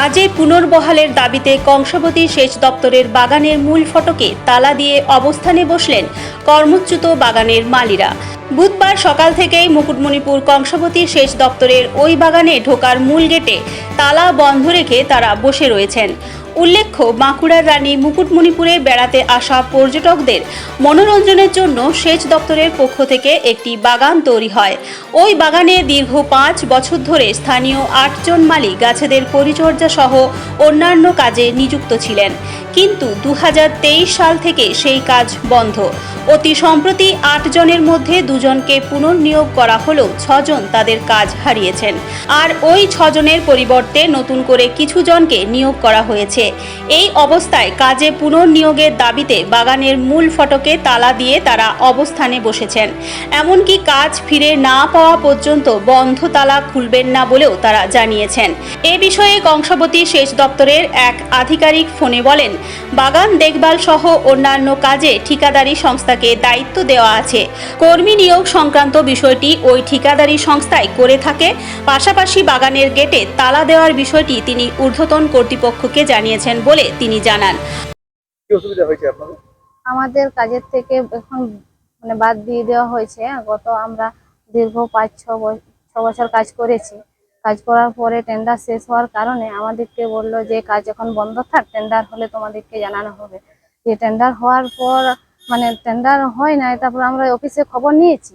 কাজে পুনর্বহালের দাবিতে কংসাবতী সেচ দপ্তরের বাগানের মূল ফটকে তালা দিয়ে অবস্থানে বসলেন কর্মচ্যুত বাগানের মালিরা। বুধবার সকাল থেকেই মুকুটমণিপুর কংসাবতী সেচ দপ্তরের ওই বাগানে ঢোকার মূল গেটে তালা বন্ধ রেখে তারা বসে রয়েছেন। উল্লেখ্য বাঁকুড়ার রানী মুকুটমণিপুরে বেড়াতে আসা পর্যটকদের মনোরঞ্জনের জন্য সেচ দপ্তরের পক্ষ থেকে একটি বাগান তৈরি হয়। ওই বাগানে দীর্ঘ পাঁচ বছর ধরে স্থানীয় আটজন মালিক গাছেদের পরিচর্যা সহ অন্যান্য কাজে নিযুক্ত ছিলেন। কিন্তু দু হাজার তেইশ সাল থেকে সেই কাজ বন্ধ। অতি সম্প্রতি আটজনের মধ্যে দুজনকে পুনর্নিয়োগ করা হলেও ছজন তাদের কাজ হারিয়েছেন। আর ওই ছজনের পরিবর্তে নতুন করে কিছু জনকে নিয়োগ করা হয়েছে। এই অবস্থায় কাজে পুনর্নিয়োগের দাবিতে বাগানের মূল ফটকে তালা দিয়ে তারা অবস্থানে বসেছেন। এমনকি কাজ ফিরে না পাওয়া পর্যন্ত বন্ধ তালা খুলবেন না বলেও তারা জানিয়েছেন। এ বিষয়ে কংসাবতী সেচ দপ্তরের এক আধিকারিক ফোনে বলেন, বাগান দেখভাল সহ অন্যান্য কাজে ঠিকাদারি সংস্থাকে দায়িত্ব দেওয়া আছে। কর্মী নিয়োগ সংক্রান্ত বিষয়টি ওই ঠিকাদারি সংস্থায় করে থাকে। পাশাপাশি বাগানের গেটে তালা দেওয়ার বিষয়টি তিনি ঊর্ধ্বতন কর্তৃপক্ষকে জানিয়েছেন। বলে তিনি জানান। কি অসুবিধা হয়েছে আপনাদের? আমাদের কাজের থেকে এখন মানে বাদ দিয়ে দেওয়া হয়েছে। গত আমরা দীর্ঘ পাঁচ ছ বছর ছ বছর কাজ করেছি। কাজ করার পরে টেন্ডার শেষ হওয়ার কারণে আমাদেরকে বলল যে কাজ এখন বন্ধ থাক টেন্ডার হলে তোমাদেরকে জানানো হবে। যে টেন্ডার হওয়ার পর মানে টেন্ডার হয় না তারপর আমরা অফিসে খবর নিয়েছি।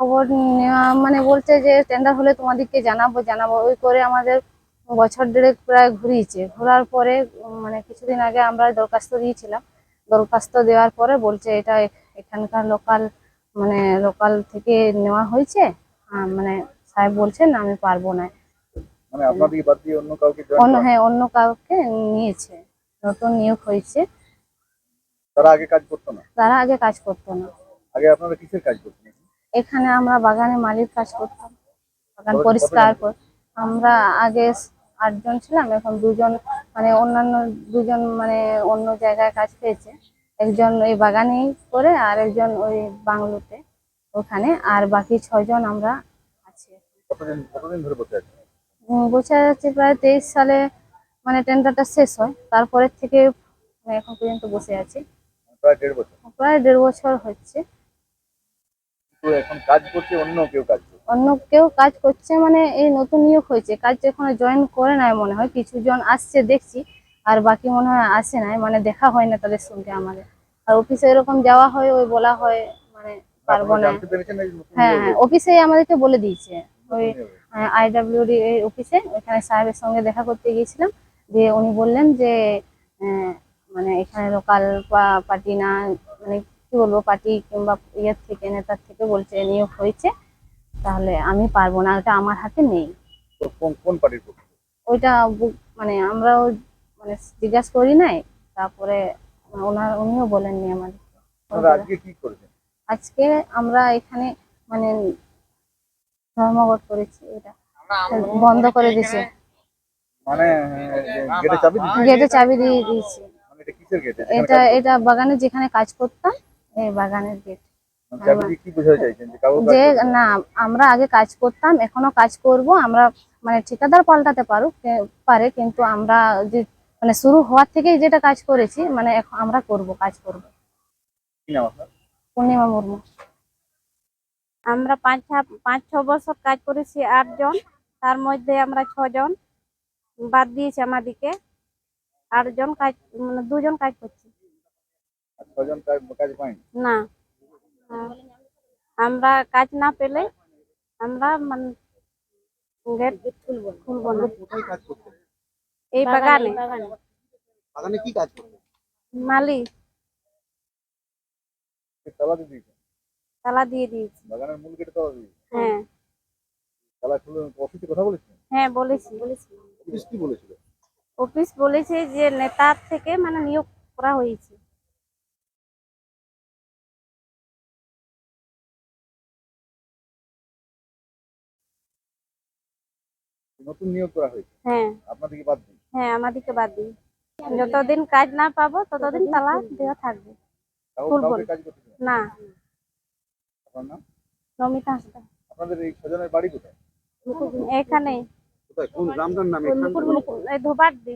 খবর নেওয়া মানে বলছে যে টেন্ডার হলে তোমাদেরকে জানাব জানাব। ওই করে আমাদের বছর দেড়েক প্রায় ঘুরিয়েছে। ঘোরার পরে মানে কিছুদিন আগে আমরা দরখাস্ত দিয়েছিলাম। দরখাস্ত দেওয়ার পরে বলছে এটা এখানকার লোকাল মানে লোকাল থেকে নেওয়া হয়েছে। মানে সাহেব বলছেন আমি পারব না। মানে আপনাদেরকে বাদ দিয়ে অন্য কাউকে অন্য হ্যাঁ অন্য কাউকে নিয়েছে। নতুন নিয়োগ হয়েছে। তারা আগে কাজ করতো না? তারা আগে কাজ করতো না। আগে আপনারা কিসের কাজ করতেন? এখানে আমরা বাগানে মালির কাজ করতাম। বাগান পরিষ্কার? আমরা আগে আটজন ছিলাম এখন দুজন মানে অন্যান্য দুজন মানে অন্য জায়গায় কাজ পেয়েছে। একজন ওই বাগানেই করে আর একজন ওই বাংলোতে ওখানে আর বাকি ছজন আমরা আছি। বসে আছে উম, বোঝা যাচ্ছে প্রায় তেইশ সালে মানে টেন্ডারটা শেষ হয় তারপরের থেকে মানে এখন পর্যন্ত বসে আছি। প্রায় দেড় বছর। প্রায় দেড় বছর হচ্ছে। এখন কাজ করছে অন্য কেউ কাজ করছে? অন্য কেউ কাজ করছে মানে এই নতুন নিয়োগ হয়েছে কাজ এখনও জয়েন করে নাই মনে হয় কিছু জন আসছে দেখছি আর বাকি মনে হয় আসে নাই মানে দেখা হয় না তাদের সঙ্গে আমাদের। আর অফিসে এরকম যাওয়া হয় ওই বলা হয় মানে পারব না। হ্যাঁ হ্যাঁ অফিসে আমাদেরকে বলে দিয়েছে। ওই। আইডাব্লিউডি অফিসে ওখানে সাহেবের সঙ্গে দেখা করতে গিয়েছিলাম যে উনি বললেন যে মানে এখানে লোকাল পার্টি না মানে কি বলব পার্টি কিংবা ইয়ের থেকে নেতার থেকে বলছে নিয়োগ হয়েছে। তাহলে আমি পারব না ওটা আমার হাতে নেই। কোন কোন পার্টির পক্ষ ওইটা মানে আমরাও মানে জিজ্ঞাসা করি নাই তারপরে ওনার উনিও বলেননি আপনারা আজকে কি করেছেন? আজকে আমরা এখানে মানে ধর্মঘট করেছি এটা বন্ধ করে দিয়েছে। মানে গেটে চাবি? গেটে চাবি দিয়ে দিয়েছি। মানে এটা এটা এটা বাগানে যেখানে কাজ করতাম এই বাগানের গেট। চাইছেন যে না আমরা আগে কাজ করতাম এখনও কাজ করব আমরা মানে ঠিকাদার পাল্টাতে পারো পারে কিন্তু আমরা যে মানে শুরু হওয়ার থেকেই যেটা কাজ করেছি মানে এখন আমরা করব কাজ করব। পূর্ণিমা মুর্মু। আমরা পাঁচ ছা- পাঁচ ছ বছর কাজ করেছি আটজন তার মধ্যে আমরা ছজন বাদ দিয়েছি আমাদিকে আটজন কাজ মানে দুজন কাজ করছি। না। আমরা কাজ না পেলে আমরা মানে গেট খুলবো খুলবো না কোথায় কাজ করতেন এই বাগানে বাগানে। কি কাজ করতেন মালি। তালা দিয়ে দিয়েছেন তালা দিয়ে দিয়েছি। বাগানের মূল গেটে তালা দিয়ে হ্যাঁ। তালা খুলে অফিসে কথা বলেছেন হ্যাঁ বলেছি। অফিস কি বলেছিল? অফিস বলেছে যে নেতার থেকে মানে নিয়োগ করা হয়েছে। নতুন নিয়োগ করা হয়েছে। হ্যাঁ। আপনাদেরকে বাদ দিন। হ্যাঁ আমাদেরকে বাদ দিন। যতদিন কাজ না পাবো ততদিন তালা দেওয়া থাকবে। না। কাজ করতে দিবেন না। আপনার নাম? নমিতা হাসদা আপনাদের এই ছজনের বাড়ি কোথায়? এখানেই কোথায়? কোন গ্রামটার নাম? এই ধোবারডি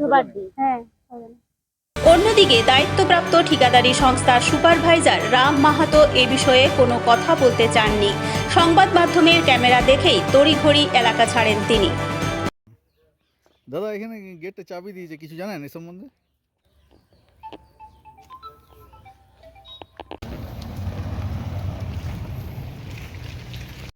ধোবারডি হ্যাঁ। ছজন। অন্যদিকে দায়িত্বপ্রাপ্ত ঠিকাদারি সংস্থার সুপারভাইজার রাম মাহাতো এ বিষয়ে কোনো কথা বলতে চাননি। সংবাদ মাধ্যমের ক্যামেরা দেখেই তড়িঘড়ি এলাকা ছাড়েন তিনি। দাদা, এখানে গেটে চাবি দিয়েছে, কিছু জানেন এ সম্বন্ধে?